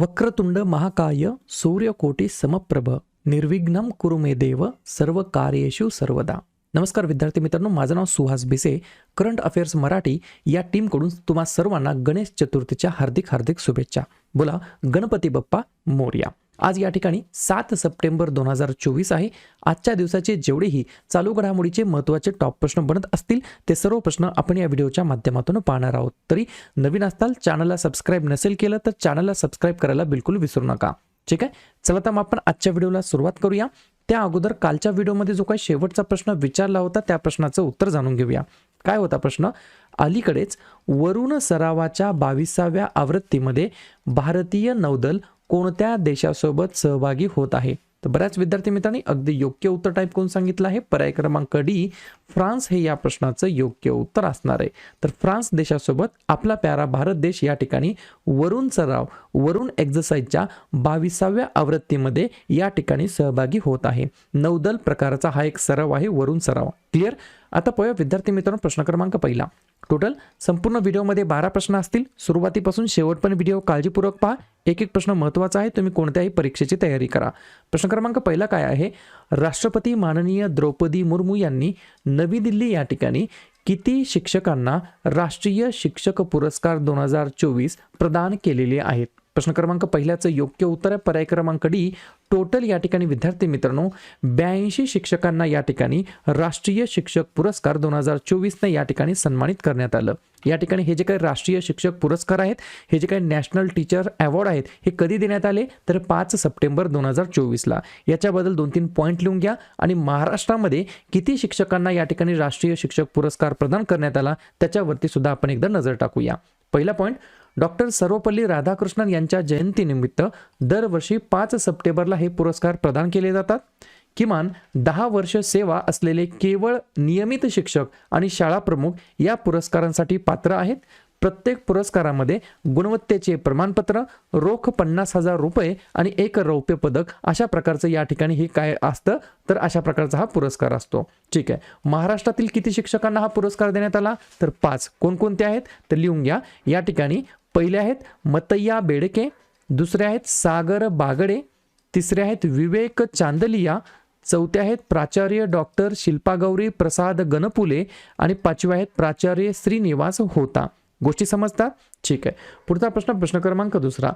वक्रतुंड महाकाय सूर्यकोटी समप्रभ निर्विघ्नम कुरु मे देव सर्व कार्येशु सर्वदा. नमस्कार विद्यार्थी मित्रांनो माझं नाव सुहास भिसे करंट अफेअर्स मराठी या टीमकडून तुम्हा सर्वांना गणेश चतुर्थीच्या हार्दिक हार्दिक शुभेच्छा. बोला गणपती बाप्पा मोर्या. आज या ठिकाणी सात सप्टेंबर दोन हजार चोवीस आहे. आजच्या दिवसाचे जेवढेही चालू घडामोडीचे महत्त्वाचे टॉप प्रश्न बनत असतील ते सर्व प्रश्न आपण या व्हिडिओच्या माध्यमातून पाहणार आहोत. तरी नवीन असताल चॅनलला सबस्क्राईब नसेल केलं तर चॅनलला सबस्क्राईब करायला बिलकुल विसरू नका. ठीक आहे? चला तर मग आपण आजच्या व्हिडिओला सुरुवात करूया. त्या अगोदर कालच्या व्हिडिओमध्ये जो काही शेवटचा प्रश्न विचारला होता त्या प्रश्नाचं उत्तर जाणून घेऊया. काय होता प्रश्न? अलीकडेच वरुण सरावाच्या बावीसाव्या आवृत्तीमध्ये भारतीय नौदल कोणत्या देशासोबत सहभागी होत आहे? तर बऱ्याच विद्यार्थी मित्रांनी अगदी योग्य उत्तर टाईप करून सांगितलं आहे. पर्याय क्रमांक डी फ्रान्स हे या प्रश्नाचं योग्य उत्तर असणार आहे. तर फ्रान्स देशासोबत आपला प्यारा भारत देश या ठिकाणी वरुण सराव वरुण एक्झरसाईजच्या बावीसाव्या आवृत्तीमध्ये या ठिकाणी सहभागी होत आहे. नौदल प्रकारचा हा एक सराव आहे वरुण सराव. क्लिअर आता पोया विद्यार्थी मित्रांनो प्रश्न क्रमांक पहिला. टोटल संपूर्ण व्हिडिओमध्ये बारा प्रश्न असतील. सुरुवातीपासून शेवटपर्यंत व्हिडिओ काळजीपूर्वक पहा. एक एक प्रश्न महत्त्वाचा आहे. तुम्ही कोणत्याही परीक्षेची तयारी करा. प्रश्न क्रमांक पहिला काय आहे? राष्ट्रपती माननीय द्रौपदी मुर्मू यांनी नवी दिल्ली या ठिकाणी किती शिक्षकांना राष्ट्रीय शिक्षक पुरस्कार दोन हजार चोवीस प्रदान केलेले आहेत? प्रश्न क्रमांक पहिल्याचं योग्य उत्तर आहे. पर्याय क्रमांक डी टोटल या ठिकाणी विद्यार्थी मित्रांनो ब्याऐंशी शिक्षकांना या ठिकाणी राष्ट्रीय शिक्षक पुरस्कार दोन हजार चोवीसने या ठिकाणी सन्मानित करण्यात आलं. या ठिकाणी हे जे काही राष्ट्रीय शिक्षक पुरस्कार आहेत हे जे काही नॅशनल टीचर अवॉर्ड आहेत हे कधी देण्यात आले? तर पाच सप्टेंबर दोन हजार चोवीसला. याच्याबद्दल दोन तीन पॉईंट लिहून घ्या आणि महाराष्ट्रामध्ये किती शिक्षकांना या ठिकाणी राष्ट्रीय शिक्षक पुरस्कार प्रदान करण्यात आला त्याच्यावरती सुद्धा आपण एकदा नजर टाकूया. पहिला पॉईंट डॉक्टर सर्वपल्ली राधाकृष्णन यांच्या जयंतीनिमित्त दरवर्षी पाच सप्टेंबरला हे पुरस्कार प्रदान केले जातात. किमान दहा वर्ष सेवा असलेले केवळ नियमित शिक्षक आणि शाळा प्रमुख या पुरस्कारांसाठी पात्र आहेत. प्रत्येक पुरस्कारामध्ये गुणवत्तेचे प्रमाणपत्र रोख पन्नास हजार रुपये आणि एक रौप्य पदक अशा प्रकारचं या ठिकाणी हे काय असतं? तर अशा प्रकारचा हा पुरस्कार असतो. ठीक आहे. महाराष्ट्रातील किती शिक्षकांना हा पुरस्कार देण्यात आला? तर पाच. कोणकोणते आहेत? तर लिहून घ्या. या ठिकाणी पहिले आहेत मतय्या बेडके दुसरे आहेत सागर बागडे तिसरे आहेत विवेक चांदलिया चौथे आहेत प्राचार्य डॉक्टर शिल्पागौरी प्रसाद गणपुले आणि पाचवे आहेत प्राचार्य श्रीनिवास होता. गोष्टी समजतात? ठीक आहे. पुढचा प्रश्न प्रश्न क्रमांक दुसरा.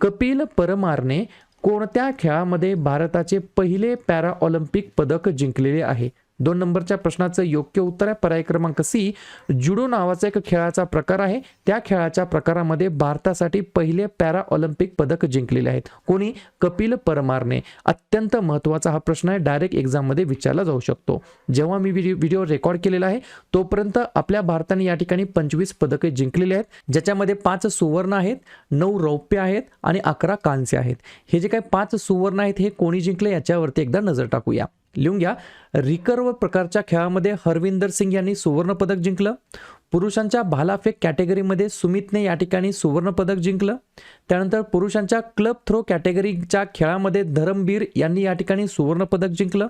कपिल परमारने कोणत्या खेळामध्ये भारताचे पहिले पॅरा ऑलिम्पिक पदक जिंकलेले आहे? दोन नंबरच्या प्रश्नाचं योग्य उत्तर आहे. पर्याय क्रमांक सी जुडो नावाचा एक खेळाचा प्रकार आहे. त्या खेळाच्या प्रकारामध्ये भारतासाठी पहिले पॅरा ऑलिम्पिक पदक जिंकलेले आहेत. कोणी? कपिल परमारने. अत्यंत महत्त्वाचा हा प्रश्न आहे. डायरेक्ट एक्झाममध्ये विचारला जाऊ शकतो. जेव्हा मी व्हिडिओ व्हिडिओ रेकॉर्ड केलेला आहे तोपर्यंत आपल्या भारताने या ठिकाणी पंचवीस पदके जिंकलेली आहेत. ज्याच्यामध्ये पाच सुवर्ण आहेत नऊ रौप्य आहेत आणि अकरा कांस्य आहेत. हे जे काही पाच सुवर्ण आहेत हे कोणी जिंकले? याच्यावरती एकदा नजर टाकूया. लिहून घ्या. रिकर्व प्रकारच्या खेळामध्ये हरविंदर सिंग यांनी सुवर्णपदक जिंकलं. पुरुषांच्या भालाफेक कॅटेगरीमध्ये सुमितने या ठिकाणी सुवर्णपदक जिंकलं. त्यानंतर पुरुषांच्या क्लब थ्रो कॅटेगरीच्या खेळामध्ये धरमबीर यांनी या ठिकाणी सुवर्णपदक जिंकलं.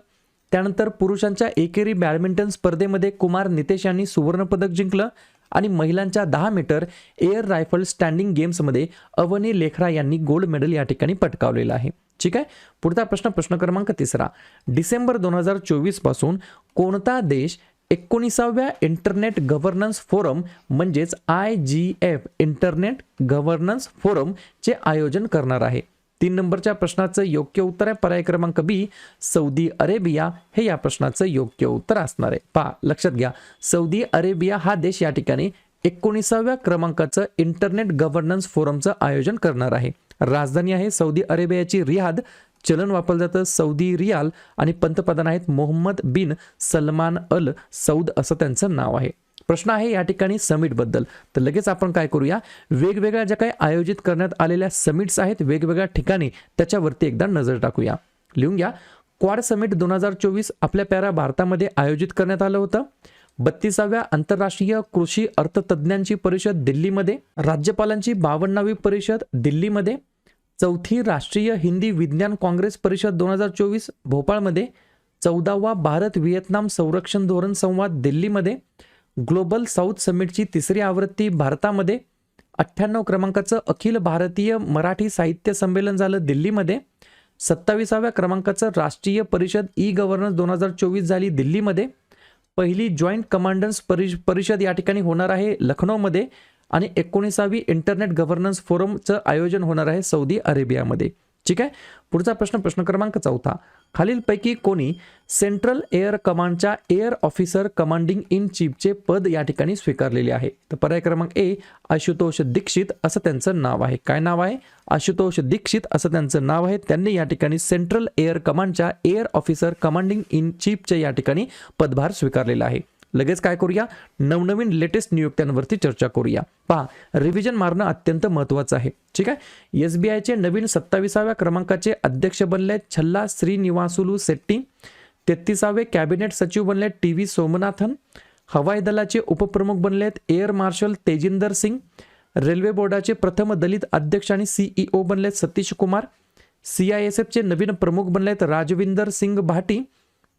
त्यानंतर पुरुषांच्या एकेरी बॅडमिंटन स्पर्धेमध्ये कुमार नितेश यांनी सुवर्णपदक जिंकलं. आणि महिलांच्या दहा मीटर एअर रायफल स्टँडिंग गेम्समध्ये अवनी लेखरा यांनी गोल्ड मेडल या ठिकाणी पटकावलेलं आहे. ठीक आहे? पुढचा प्रश्न प्रश्न क्रमांक तिसरा. डिसेंबर दोन हजार चोवीसपासून कोणता देश एकोणीसाव्या इंटरनेट गव्हर्नन्स फोरम म्हणजेच I G F internet governance फोरमचे आयोजन करणार आहे? तीन नंबरच्या प्रश्नाचं योग्य उत्तर आहे पर्याय क्रमांक बी. Saudi Arabia. हे या प्रश्नाचं योग्य उत्तर असणार आहे. पहा लक्षात घ्या. सौदी अरेबिया हा देश या ठिकाणी एकोणीसाव्या क्रमांकाचं इंटरनेट गव्हर्नन्स फोरमचं आयोजन करणार आहे. राजधानी आहे सौदी अरेबियाची रियाद. चलन वापरलं जातं सौदी रियाल आणि पंतप्रधान आहेत Mohammed bin Salman al Saud असं त्यांचं नाव आहे. प्रश्न आहे या ठिकाणी समिटबद्दल. तर लगेच आपण काय करूया? वेगवेगळ्या ज्या काही आयोजित करण्यात आलेल्या समिट्स आहेत वेगवेगळ्या ठिकाणी त्याच्यावरती एकदा नजर टाकूया. लिहून घ्या. क्वाड समिट दोन हजार चोवीस आपल्या प्यारा भारतामध्ये आयोजित करण्यात आलं होतं. बत्तीसाव्या आंतरराष्ट्रीय कृषी अर्थतज्ञांची परिषद दिल्लीमध्ये. राज्यपालांची बावन्नावी परिषद दिल्लीमध्ये. चौथी राष्ट्रीय हिंदी विज्ञान काँग्रेस परिषद दोन हजार चोवीस भोपाळमध्ये चौदावा भारत व्हिएतनाम संरक्षण धोरण संवाद दिल्लीमध्ये ग्लोबल साऊथ समिटची तिसरी आवृत्ती भारतामध्ये अठ्ठ्याण्णव क्रमांकाचं अखिल भारतीय मराठी साहित्य संमेलन झालं दिल्लीमध्ये सत्तावीसाव्या क्रमांकाचं राष्ट्रीय परिषद ई गव्हर्नन्स दोन हजार चोवीस झाली दिल्लीमध्ये पहिली जॉईंट कमांडर्स परिष परिषद या ठिकाणी होणार आहे लखनौमध्ये आणि एकोणीसावी इंटरनेट गव्हर्नन्स फोरमचं आयोजन होणार आहे सौदी अरेबियामध्ये. ठीक आहे? पुढचा प्रश्न प्रश्न क्रमांक चौथा. खालीलपैकी कोणी सेंट्रल एअर कमांडच्या एअर ऑफिसर कमांडिंग इन चीफचे पद या ठिकाणी स्वीकारलेले आहे. तर पर्याय क्रमांक ए आशुतोष दीक्षित असं त्यांचं नाव आहे. काय नाव आहे? आशुतोष दीक्षित असं त्यांचं नाव आहे. त्यांनी या ठिकाणी सेंट्रल एअर कमांडच्या एअर ऑफिसर कमांडिंग इन चीफचे या ठिकाणी पदभार स्वीकारलेला आहे. लगेच काय करूया? नवनवीन लेटेस्ट नियुक्त्यांवरती चर्चा करूया. पहा रिव्हिजन मारणं अत्यंत महत्त्वाचं आहे. ठीक आहे? एस बी आयचे नवीन सत्तावीसाव्या क्रमांकाचे अध्यक्ष बनले आहेत छल्ला श्रीनिवासुलू शेट्टी. तेहतीसावे कॅबिनेट सचिव बनले आहेत टी व्ही सोमनाथन. हवाई दलाचे उपप्रमुख बनले आहेत air marshal Tejinder Singh. Railway बोर्डाचे प्रथम दलित अध्यक्ष आणि सीईओ बनले आहेत Satish Kumar. C I S एफचे नवीन प्रमुख बनले आहेत राजविंदर सिंग भाटी.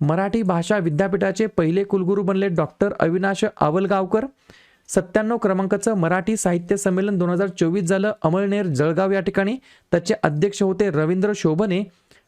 मराठी भाषा विद्यापीठाचे पहिले कुलगुरू बनले डॉक्टर अविनाश आवलगावकर. सत्त्याण्णव क्रमांकाचं मराठी साहित्य संमेलन दोन हजार चोवीस झालं. अमळनेर जळगाव या ठिकाणी. त्याचे अध्यक्ष होते रवींद्र शोभने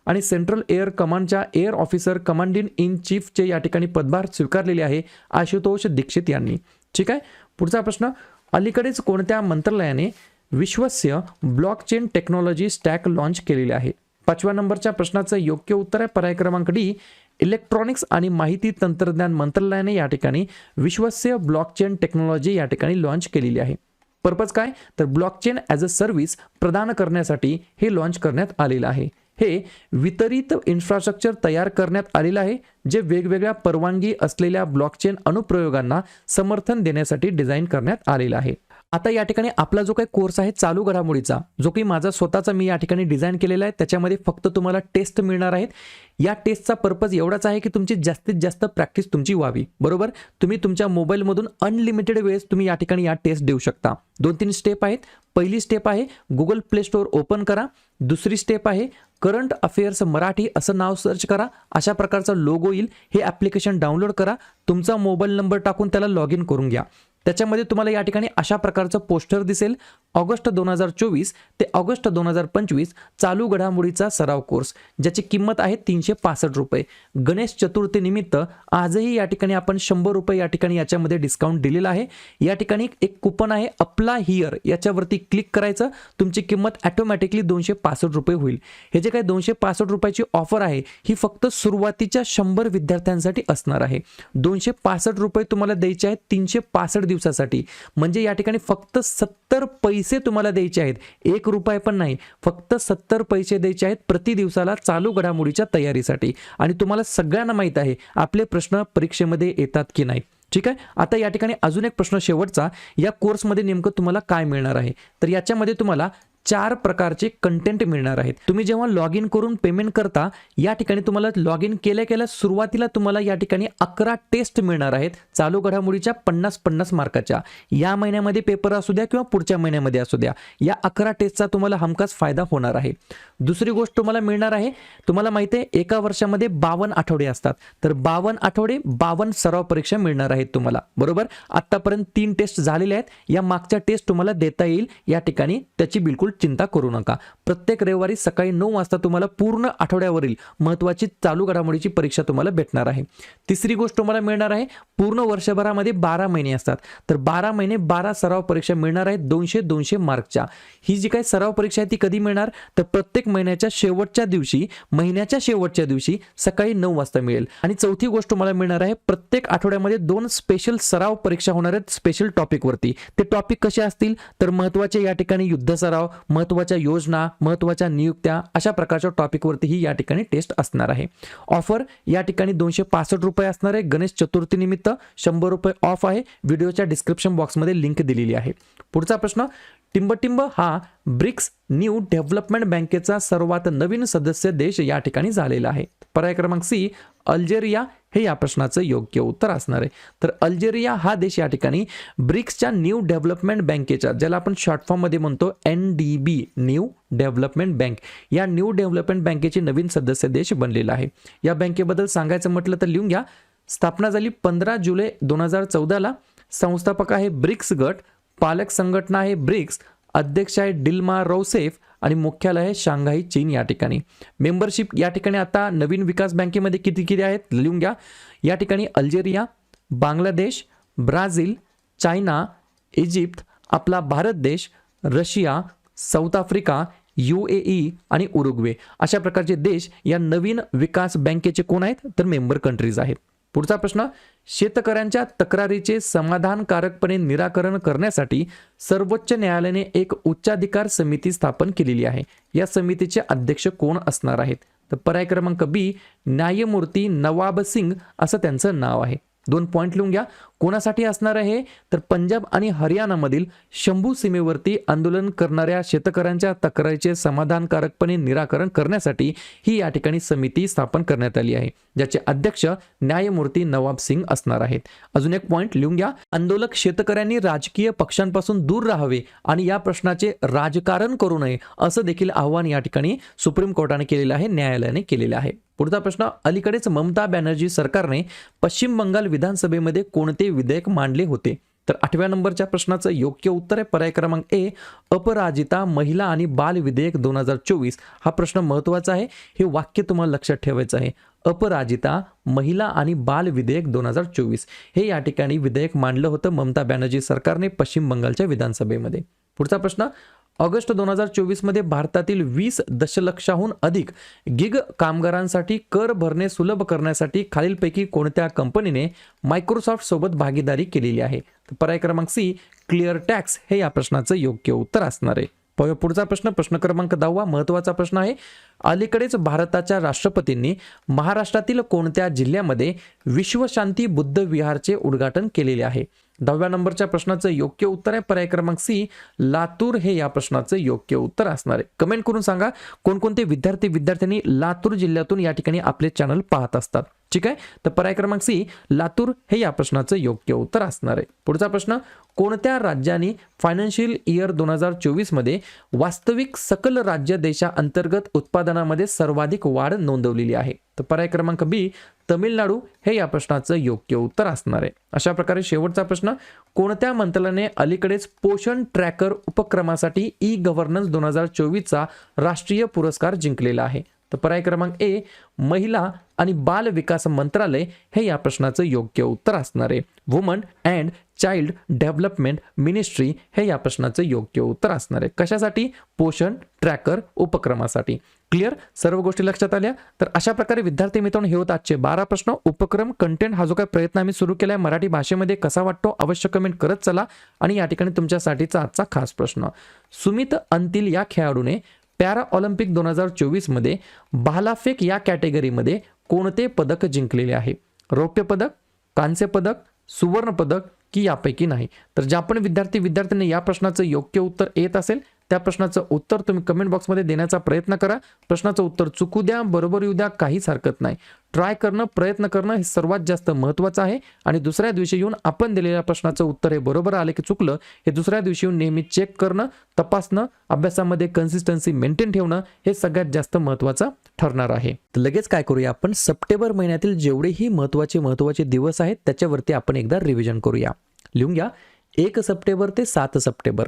आणि सेंट्रल एअर कमांडच्या एअर ऑफिसर कमांडिंग इन चीफचे या ठिकाणी पदभार स्वीकारलेले आहे आशुतोष दीक्षित यांनी. ठीक आहे? पुढचा प्रश्न. अलीकडेच कोणत्या मंत्रालयाने विश्वस्य ब्लॉकचेन टेक्नॉलॉजी स्टॅक लॉन्च केलेले आहे? पाचव्या नंबरच्या प्रश्नाचं योग्य उत्तर आहे. पर्याय क्रमांक डी. इलेक्ट्रॉनिक्स आणि माहिती तंत्रज्ञान मंत्रालयाने या ठिकाणी विश्वस्य ब्लॉकचेन टेक्नॉलॉजी या ठिकाणी लॉन्च केलेली आहे. पर्पज काय? तर ब्लॉकचेन ॲज अ सर्व्हिस प्रदान करण्यासाठी हे लॉन्च करण्यात आलेलं आहे. हे वितरित इन्फ्रास्ट्रक्चर तयार करण्यात आलेलं आहे जे वेगवेगळ्या परवानगी असलेल्या ब्लॉकचेन अनुप्रयोगांना समर्थन देण्यासाठी डिझाईन करण्यात आलेलं आहे. आता या ठिकाणी आपला जो काही कोर्स आहे चालू घडामोडीचा जो की माझा स्वतःचा मी या ठिकाणी डिझाईन केलेला आहे त्याच्यामध्ये फक्त तुम्हाला टेस्ट मिळणार आहेत. या टेस्टचा पर्पज एवढाच आहे की तुमची जास्तीत जास्त प्रॅक्टिस तुमची व्हावी. बरोबर? तुम्ही तुमच्या मोबाईलमधून अनलिमिटेड वेळेस तुम्ही या ठिकाणी या टेस्ट देऊ शकता. दोन तीन स्टेप आहेत. पहिली स्टेप आहे गुगल प्ले स्टोअर ओपन करा. दुसरी स्टेप आहे करंट अफेअर्स मराठी असं नाव सर्च करा. अशा प्रकारचा लोगो येईल. हे ॲप्लिकेशन डाउनलोड करा. तुमचा मोबाईल नंबर टाकून त्याला लॉग इन करून घ्या. त्याच्यामध्ये तुम्हाला या ठिकाणी अशा प्रकारचं पोस्टर दिसेल. ऑगस्ट दोन हजार चोवीस ते ऑगस्ट दोन हजार पंचवीस चालू घडामोडीचा सराव कोर्स ज्याची किंमत आहे तीनशे पासष्ट रुपये. गणेश चतुर्थीनिमित्त आजही या ठिकाणी आपण शंभर रुपये या ठिकाणी याच्यामध्ये डिस्काउंट दिलेला आहे. या ठिकाणी एक कुपन आहे अप्ला हिअर. याच्यावरती क्लिक करायचं. तुमची किंमत ॲटोमॅटिकली दोनशे पासष्ट रुपये होईल. हे जे काही दोनशे पासष्ट रुपयाची ऑफर आहे ही फक्त सुरुवातीच्या शंभर विद्यार्थ्यांसाठी असणार आहे. दोनशे पासष्ट रुपये तुम्हाला द्यायचे आहेत तीनशे पासष्ट दिवसासाठी. म्हणजे या ठिकाणी फक्त सत्तर पैसे तुम्हाला द्यायचे आहेत. एक रुपये पण नाही. फक्त सत्तर पैसे द्यायचे आहेत प्रति दिवसाला चालू घडामोडीच्या तयारीसाठी. आणि तुम्हाला सगळ्यांना माहीत आहे आपले प्रश्न परीक्षेमध्ये येतात की नाही. ठीक आहे? आता या ठिकाणी अजून एक प्रश्न शेवटचा. या कोर्समध्ये नेमकं तुम्हाला काय मिळणार आहे? तर याच्यामध्ये तुम्हाला चार प्रकारचे कंटेंट मिळणार आहेत. तुम्ही जेव्हा लॉग इन करून पेमेंट करता या ठिकाणी तुम्हाला लॉग इन केल्या केल्या सुरुवातीला तुम्हाला या ठिकाणी अकरा टेस्ट मिळणार आहेत. चालू घडामोडीच्या पन्नास पन्नास मार्काच्या. या महिन्यामध्ये पेपर असू द्या किंवा पुढच्या महिन्यामध्ये असू द्या या अकरा टेस्टचा तुम्हाला हमखास फायदा होणार आहे. दुसरी गोष्ट तुम्हाला मिळणार आहे तुम्हाला माहिती आहे एका वर्षामध्ये बावन्न आठवडे असतात. तर बावन्न आठवडे बावन्न सराव परीक्षा मिळणार आहेत तुम्हाला. बरोबर? आत्तापर्यंत तीन टेस्ट झालेल्या आहेत. या मागच्या टेस्ट तुम्हाला देता येईल. या ठिकाणी त्याची बिलकुल चिंता करू नका. प्रत्येक रविवारी सकाळी नऊ वाजता तुम्हाला पूर्ण आठवड्यावरील महत्त्वाची चालू घडामोडीची परीक्षा तुम्हाला भेटणार आहे. तिसरी गोष्ट तुम्हाला मिळणार आहे पूर्ण वर्षभरामध्ये बारा महिने असतात. तर बारा महिने बारा सराव परीक्षा मिळणार आहेत दोनशे दोनशे मार्कच्या. ही जी काही सराव परीक्षा आहे ती कधी मिळणार? तर प्रत्येक महिन्याच्या शेवटच्या दिवशी महिन्याच्या शेवटच्या दिवशी सकाळी नऊ वाजता मिळेल. आणि चौथी गोष्ट तुम्हाला मिळणार आहे प्रत्येक आठवड्यामध्ये दोन स्पेशल सराव परीक्षा होणार आहेत स्पेशल टॉपिकवरती ते टॉपिक कसे असतील? तर महत्त्वाचे या ठिकाणी युद्ध सराव महत्त्वाच्या योजना महत्त्वाच्या नियुक्त्या अशा प्रकारच्या टॉपिकवरती ही या ठिकाणी टेस्ट असणार आहे. ऑफर या ठिकाणी दोनशे पासष्ट रुपये असणार आहे. गणेश चतुर्थीनिमित्त शंभर रुपये ऑफ आहे. व्हिडिओच्या डिस्क्रिप्शन बॉक्समध्ये लिंक दिलेली आहे. पुढचा प्रश्न टिंबटिंब हा ब्रिक्स न्यू डेव्हलपमेंट बँकेचा सर्वात नवीन सदस्य देश या ठिकाणी झालेला आहे. पर्याय क्रमांक सी अल्जेरिया हे या प्रश्नाचं योग्य उत्तर असणार आहे. तर अल्जेरिया हा देश या ठिकाणी ब्रिक्सच्या न्यू डेव्हलपमेंट बँकेच्या ज्याला आपण शॉर्ट फॉर्ममध्ये म्हणतो N D B new development bank. या न्यू डेव्हलपमेंट बँकेचे नवीन सदस्य देश बनलेला आहे. या बँकेबद्दल सांगायचं म्हटलं तर लिहून घ्या. स्थापना झाली पंधरा जुलै दोन हजार चौदाला. संस्थापक आहे ब्रिक्स गट. पालक संघटना आहे ब्रिक्स. अध्यक्ष आहे डिल्मा रौसेफ. आणि मुख्यालय आहे शांघाई चीन या ठिकाणी. मेंबरशिप या ठिकाणी आता नवीन विकास बँकेमध्ये किती किती आहेत? लिहून घ्या. या ठिकाणी Algeria Bangladesh Brazil China Egypt आपला भारत देश Russia South Africa U A E आणि उरुग्वे. अशा प्रकारचे देश या नवीन विकास बँकेचे कोण आहेत? तर मेंबर कंट्रीज आहेत. पुढचा प्रश्न शेतकऱ्यांच्या तक्रारीचे समाधानकारकपणे निराकरण करण्यासाठी सर्वोच्च न्यायालयाने एक उच्चाधिकार समिती स्थापन केलेली आहे. या समितीचे अध्यक्ष कोण असणार आहेत? तर पर्याय क्रमांक बी न्यायमूर्ती नवाब सिंग असं त्यांचं नाव आहे. दोन पॉईंट लिहून घ्या. कोणासाठी असणार आहे? तर पंजाब आणि हरियाणामधील शंभू सीमेवरती आंदोलन करणाऱ्या शेतकऱ्यांच्या तक्रारीचे समाधानकारकपणे निराकरण करण्यासाठी ही या ठिकाणी समिती स्थापन करण्यात आली आहे ज्याचे अध्यक्ष न्यायमूर्ती नवाब सिंग असणार आहेत. अजून एक पॉईंट लिहून घ्या. आंदोलक शेतकऱ्यांनी राजकीय पक्षांपासून दूर राहावे आणि या प्रश्नाचे राजकारण करू नये असं देखील आव्हान या ठिकाणी सुप्रीम कोर्टाने केलेलं आहे न्यायालयाने केलेलं आहे. पुढचा प्रश्न अलीकडेच ममता बॅनर्जी सरकारने पश्चिम बंगाल विधानसभेमध्ये कोणते विधेयक मांडले होते? तर आठव्या नंबरच्या प्रश्नाचं योग्य उत्तर आहे पर्याय क्रमांक ए अपराजिता महिला आणि बाल विधेयक दोन हजार चोवीस. हा प्रश्न महत्त्वाचा आहे. हे वाक्य तुम्हाला लक्षात ठेवायचं आहे. अपराजिता महिला आणि बाल विधेयक दोन हजार चोवीस. हे या ठिकाणी विधेयक मांडलं होतं ममता बॅनर्जी सरकारने पश्चिम बंगालच्या विधानसभेमध्ये. पुढचा प्रश्न ऑगस्ट दोन हजार चोवीसमध्ये भारतातील वीस दशलक्षाहून अधिक गिग कामगारांसाठी कर भरणे सुलभ करण्यासाठी खालीलपैकी कोणत्या कंपनीने मायक्रोसॉफ्ट सोबत भागीदारी केलेली आहे? पर्याय क्रमांक सी क्लिअर टॅक्स हे या प्रश्नाचं योग्य उत्तर असणार आहे. पुढचा प्रश्न. प्रश्न क्रमांक दहावा महत्त्वाचा प्रश्न आहे. अलीकडेच भारताच्या राष्ट्रपतींनी महाराष्ट्रातील कोणत्या जिल्ह्यामध्ये विश्वशांती बुद्ध विहारचे उद्घाटन केलेले आहे? दहाव्या नंबरच्या प्रश्नाचं योग्य उत्तर आहे. पर्याय क्रमांक सी लातूर हे या प्रश्नाचं योग्य उत्तर असणार आहे. कमेंट करून सांगा कोणकोणते विद्यार्थी विद्यार्थ्यांनी लातूर जिल्ह्यातून या ठिकाणी आपले चॅनल पाहत असतात. ठीक आहे? तर पर्याय क्रमांक सी लातूर हे या प्रश्नाचं योग्य उत्तर असणार आहे. पुढचा प्रश्न कोणत्या राज्याने फायनान्शियल इयर दोन हजार चोवीसमध्ये वास्तविक सकल राज्य देशांतर्गत उत्पादनामध्ये सर्वाधिक वाढ नोंदवलेली आहे? तर पर्याय क्रमांक बी तमिळनाडू हे या प्रश्नाचं योग्य उत्तर असणार आहे. अशा प्रकारे शेवटचा प्रश्न कोणत्या मंत्रालयाने अलीकडेच पोषण ट्रॅकर उपक्रमासाठी ई गव्हर्नन्स दोन हजार चोवीसचा राष्ट्रीय पुरस्कार जिंकलेला आहे? तर पर्याय क्रमांक ए महिला आणि बाल विकास मंत्रालय हे या प्रश्नाचं योग्य उत्तर असणार आहे. Woman and child development ministry हे या प्रश्नाचं योग्य उत्तर असणार आहे. कशासाठी? पोषण ट्रॅकर उपक्रमासाठी. क्लिअर? सर्व गोष्टी लक्षात आल्या? तर अशा प्रकारे विद्यार्थी मित्रांनो हे होत आजचे बारा प्रश्न. उपक्रम कंटेंट हा जो काही प्रयत्न आम्ही सुरू केला आहे मराठी भाषेमध्ये कसा वाटतो अवश्य कमेंट करत चला. आणि या ठिकाणी तुमच्यासाठीचा आजचा खास प्रश्न. सुमित अंतिल या खेळाडूने पॅरा ऑलिम्पिक दोन हजार चोवीसमध्ये भालाफेक या कॅटेगरीमध्ये कोणते पदक जिंकलेले आहे? रौप्य पदक कांस्य पदक सुवर्ण पदक की यापैकी नाही. तर ज्या पण विद्यार्थी विद्यार्थ्यांनी या प्रश्नाचं योग्य उत्तर येत असेल त्या प्रश्नाचं उत्तर तुम्ही कमेंट बॉक्समध्ये देण्याचा प्रयत्न करा. प्रश्नाचं उत्तर चुकू द्या बरोबर येऊ द्या काहीच हरकत नाही. ट्राय करणं प्रयत्न करणं हे सर्वात जास्त महत्त्वाचं आहे. आणि दुसऱ्या दिवशी येऊन आपण दिलेल्या प्रश्नाचं उत्तर हे बरोबर आले की चुकलं हे दुसऱ्या दिवशी येऊन नेहमी चेक करणं तपासणं अभ्यासामध्ये कन्सिस्टन्सी मेंटेन ठेवणं हे सगळ्यात जास्त महत्त्वाचं ठरणार आहे. तर लगेच काय करूया आपण? सप्टेंबर महिन्यातील जेवढेही महत्त्वाचे महत्त्वाचे दिवस आहेत त्याच्यावरती आपण एकदा रिव्हिजन करूया. लिहून घ्या एक सप्टेंबर ते सात सप्टेंबर.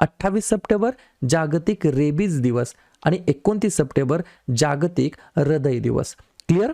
अठ्ठावीस सप्टेंबर जागतिक रेबीज दिवस आणि एकोणतीस सप्टेंबर जागतिक हृदय दिवस. क्लिअर